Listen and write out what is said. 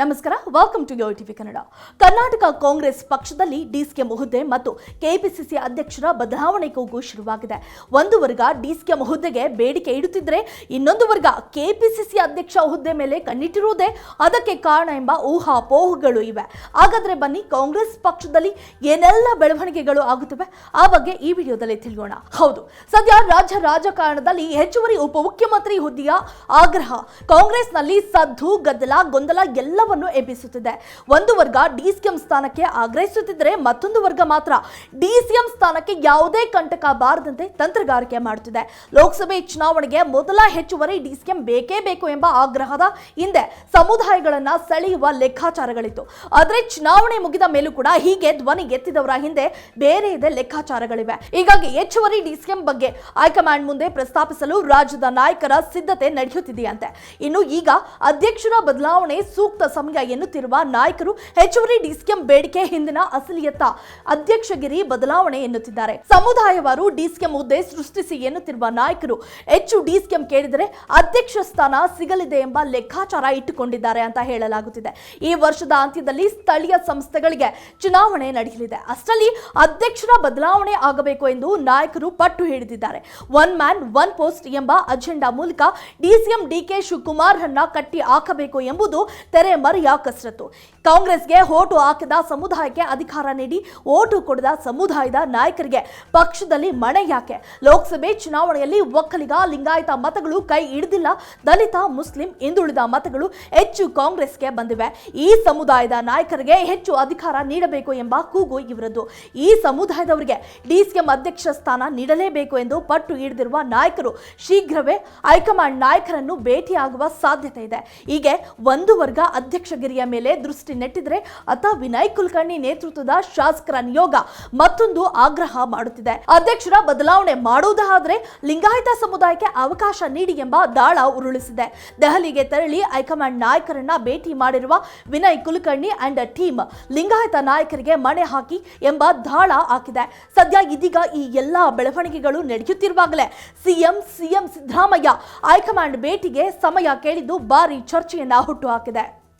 ನಮಸ್ಕಾರ welcome to Yo TV Kannada Karnataka Congress ಪಕ್ಷದಲ್ಲಿ ಡಿಸ್ಕೆ ಮಹುದ್ದೆ ಮತ್ತು ಕೆಪಿಸಿಸಿ ಅಧ್ಯಕ್ಷರ ಬದಲಾವಣೆ ಕೂಗು ಶುರುವಾಗಿದೆ. ಒಂದು ವರ್ಗ ಡಿಸ್ಕೆ ಮಹುದ್ದೆಗೆ ಬೇಡಿಕೆ ಇಡುತ್ತಿದ್ರೆ ಇನ್ನೊಂದು ವರ್ಗ ಕೆಪಿಸಿಸಿ ಅಧ್ಯಕ್ಷ ಹುದ್ದೆ ಮೇಲೆ ಕಣ್ಣಿಟ್ಟಿರುವುದೇ ಅದಕ್ಕೆ ಕಾರಣ ಎಂಬ ಊಹಾಪೋಹಗಳು ಇವೆ. ಹಾಗಾದ್ರೆ ಬನ್ನಿ, ಕಾಂಗ್ರೆಸ್ ಪಕ್ಷದಲ್ಲಿ ಏನೆಲ್ಲ ಬೆಳವಣಿಗೆಗಳು ಆಗುತ್ತವೆ? ಆ ಬಗ್ಗೆ ಈ ವಿಡಿಯೋದಲ್ಲಿ ತಿಳಿಯೋಣ. ಹೌದು, ಸದ್ಯ ರಾಜ್ಯ ರಾಜಕಾರಣದಲ್ಲಿ ಹೆಚ್ಚುವರಿ ಉಪಮುಖ್ಯಮಂತ್ರಿ ಹುದ್ದೆಯ ಆಗ್ರಹ. ಕಾಂಗ್ರೆಸ್ನಲ್ಲಿ ಸದ್ದು, ಗದ್ದಲ, ಗೊಂದಲ ಎಲ್ಲವನ್ನು ಎಬ್ಬಿಸುತ್ತಿದೆ. ಒಂದು ವರ್ಗ ಡಿಸಿಎಂ ಸ್ಥಾನಕ್ಕೆ ಆಗ್ರಹಿಸುತ್ತಿದ್ದರೆ ಮತ್ತೊಂದು ವರ್ಗ ಮಾತ್ರ ಡಿಸಿಎಂ ಸ್ಥಾನಕ್ಕೆ ಯಾವುದೇ ಕಂಟಕ ಬಾರದಂತೆ ತಂತ್ರಗಾರಿಕೆ ಮಾಡುತ್ತಿದೆ. ಲೋಕಸಭೆ ಚುನಾವಣೆಗೆ ಮೊದಲ ಹೆಚ್ಚುವರಿ ಡಿಸಿಎಂ ಬೇಕೇ ಬೇಕು ಎಂಬ ಆಗ್ರಹದ ಹಿಂದೆ ಸಮುದಾಯಗಳನ್ನ ಸೆಳೆಯುವ ಲೆಕ್ಕಾಚಾರಗಳಿತ್ತು. ಆದರೆ ಚುನಾವಣೆ ಮುಗಿದ ಮೇಲೂ ಕೂಡ ಹೀಗೆ ಧ್ವನಿ ಎತ್ತಿದವರ ಹಿಂದೆ ಬೇರೆ ಇದೆ ಲೆಕ್ಕಾಚಾರಗಳಿವೆ. ಹೀಗಾಗಿ ಹೆಚ್ಚುವರಿ ಡಿಸಿಎಂ ಬಗ್ಗೆ ಹೈಕಮಾಂಡ್ ಮುಂದೆ ಪ್ರಸ್ತಾಪಿಸಲು ರಾಜ್ಯದ ನಾಯಕರ ಸಿದ್ಧತೆ ನಡೆಯುತ್ತಿದೆಯಂತೆ. ಇನ್ನು ಈಗ ಅಧ್ಯಕ್ಷರ ಬದಲಾವಣೆ ಸೂಕ್ತ ಸಮಯ ಎನ್ನುತ್ತಿರುವ ನಾಯಕರು ಹೆಚ್ಚುವರಿ ಡಿಸಿಎಂ ಬೇಡಿಕೆ ಹಿಂದಿನ ಅಸಲಿಯತ್ತ ಅಧ್ಯಕ್ಷಗಿರಿ ಬದಲಾವಣೆ ಎನ್ನುತ್ತಿದ್ದಾರೆ. ಸಮುದಾಯವಾರು ಡಿಸಿಎಂ ಹುದ್ದೆ ಸೃಷ್ಟಿಸಿ ಎನ್ನುತ್ತಿರುವ ನಾಯಕರು ಹೆಚ್ಚು ಡಿಸಿಎಂ ಕೇಳಿದರೆ ಅಧ್ಯಕ್ಷ ಸ್ಥಾನ ಸಿಗಲಿದೆ ಎಂಬ ಲೆಕ್ಕಾಚಾರ ಇಟ್ಟುಕೊಂಡಿದ್ದಾರೆ ಅಂತ ಹೇಳಲಾಗುತ್ತಿದೆ. ಈ ವರ್ಷದ ಅಂತ್ಯದಲ್ಲಿ ಸ್ಥಳೀಯ ಸಂಸ್ಥೆಗಳಿಗೆ ಚುನಾವಣೆ ನಡೆಯಲಿದೆ. ಅಷ್ಟರಲ್ಲಿ ಅಧ್ಯಕ್ಷರ ಬದಲಾವಣೆ ಆಗಬೇಕು ಎಂದು ನಾಯಕರು ಪಟ್ಟು ಹಿಡಿದಿದ್ದಾರೆ. ಒನ್ ಮ್ಯಾನ್, ಒನ್ ಪೋಸ್ಟ್ ಎಂಬ ಅಜೆಂಡಾ ಮೂಲಕ ಡಿಸಿಎಂ ಡಿಕೆ ಶಿವಕುಮಾರ್ ಅನ್ನ ಕಟ್ಟಿ ಹಾಕಬೇಕು ಎಂಬುದು ತೆರೆ ಮರೆಯ ಕಸರತ್ತು. ಕಾಂಗ್ರೆಸ್ಗೆ ಓಟು ಹಾಕಿದ ಸಮುದಾಯಕ್ಕೆ ಅಧಿಕಾರ ನೀಡಿ ಓಟು ಕೊಡದ ಸಮುದಾಯದ ನಾಯಕರಿಗೆ ಪಕ್ಷದಲ್ಲಿ ಮಣೆ ಯಾಕೆ? ಲೋಕಸಭೆ ಚುನಾವಣೆಯಲ್ಲಿ ಒಕ್ಕಲಿಗ, ಲಿಂಗಾಯತ ಮತಗಳು ಕೈ ಹಿಡಿದಿಲ್ಲ. ದಲಿತ, ಮುಸ್ಲಿಂ ಹಿಂದುಳಿದ ಮತಗಳು ಹೆಚ್ಚು ಕಾಂಗ್ರೆಸ್ಗೆ ಬಂದಿವೆ. ಈ ಸಮುದಾಯದ ನಾಯಕರಿಗೆ ಹೆಚ್ಚು ಅಧಿಕಾರ ನೀಡಬೇಕು ಎಂಬ ಕೂಗು ಇವರದ್ದು. ಈ ಸಮುದಾಯದವರಿಗೆ ಡಿಸಿಎಂ ಅಧ್ಯಕ್ಷ ಸ್ಥಾನ ನೀಡಲೇಬೇಕು ಎಂದು ಪಟ್ಟು ಹಿಡಿದಿರುವ ನಾಯಕರು ಶೀಘ್ರವೇ ಹೈಕಮಾಂಡ್ ನಾಯಕರನ್ನು ಭೇಟಿಯಾಗುವ ಸಾಧ್ಯತೆ ಇದೆ. ಹೀಗೆ ಒಂದು ವರ್ಗ ಅಧ್ಯಕ್ಷಗಿರಿಯ ಮೇಲೆ ದೃಷ್ಟಿ ನೆಟ್ಟಿದ್ರೆ ಅತ ವಿನಯ್ ಕುಲಕರ್ಣಿ ನೇತೃತ್ವದ ಶಾಸಕರ ನಿಯೋಗ ಮತ್ತೊಂದು ಆಗ್ರಹ ಮಾಡುತ್ತಿದೆ. ಅಧ್ಯಕ್ಷರ ಬದಲಾವಣೆ ಮಾಡುವುದಾದ್ರೆ ಲಿಂಗಾಯತ ಸಮುದಾಯಕ್ಕೆ ಅವಕಾಶ ನೀಡಿ ಎಂಬ ದಾಳ ಉರುಳಿಸಿದೆ. ದೆಹಲಿಗೆ ತೆರಳಿ ಹೈಕಮಾಂಡ್ ನಾಯಕರನ್ನ ಭೇಟಿ ಮಾಡಿರುವ ವಿನಯ್ ಕುಲಕರ್ಣಿ ಅಂಡ್ ಟೀಮ್ ಲಿಂಗಾಯತ ನಾಯಕರಿಗೆ ಮಣೆ ಹಾಕಿ ಎಂಬ ದಾಳ ಹಾಕಿದೆ. ಸದ್ಯ ಇದೀಗ ಈ ಎಲ್ಲಾ ಬೆಳವಣಿಗೆಗಳು ನಡೆಯುತ್ತಿರುವಾಗಲೇ CM CM Siddaramaiah high command ಭೇಟಿಗೆ ಸಮಯ ಕೇಳಿದ್ದು ಭಾರಿ ಚರ್ಚೆಯನ್ನ ಹುಟ್ಟುಹಾಕಿದೆ